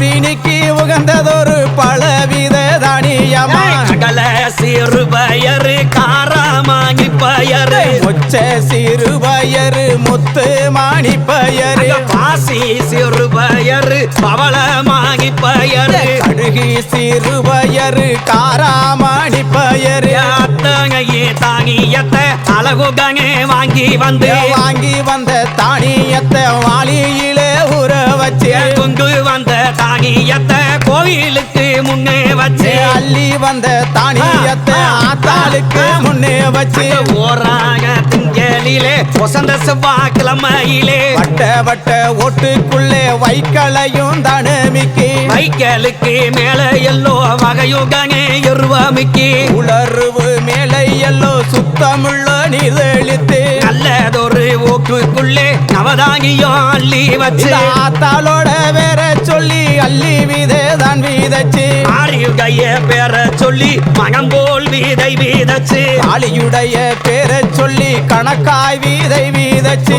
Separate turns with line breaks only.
பத்தினிக்கு உகந்ததொரு பலவித தானியமா?
கடல சிறு பயரு காராமாங்கி பயரு
மொச்ச சிறு பயரு முத்து மாணி பயரு
பாசி சிறு பயரு பவளமாங்கி பயரு
கடுகு சிறு பயரு காராமணி பயரு
அத்தகையே தாங்கியத்த அழகுகங்க வாங்கி வந்து.
வாங்கி வந்த தானியத்தை வாளியிலே உற வச்சு.
கொண்டு வந்த தாங்கியத்த கோயிலுக்கு முன்னே வச்சு.
அள்ளி வந்த தானியத்தை ஆத்தாளுக்கு முன்னே வச்சு.
ஓராக திங்களிலே வசந்த செவ்வாய்க்கிழமையிலே.
வட்ட வட்ட ஓட்டுக்குள்ளே வைக்கலையும் தனமிக்கு.
மைக்கேலுக்கு மேல எல்லோ வகையுகனே எருவாமிக்கு.
உளர்வு மேலை எல்லோ சுத்தமுள்ள நீர்தளித்து
நல்லதொரு ஓட்டுக்குள்ளே நவதானியம் அள்ளி வச்சு
ஆத்தாளோட வேற சொல்லி அள்ளி விதே தான் வீதச்சு.
ஆரியுடைய பேர சொல்லி மனம் போல் வீதை வீதச்சு.
ஆளியுடைய பேரை சொல்லி கணக்காய் வீதை வீதச்சு.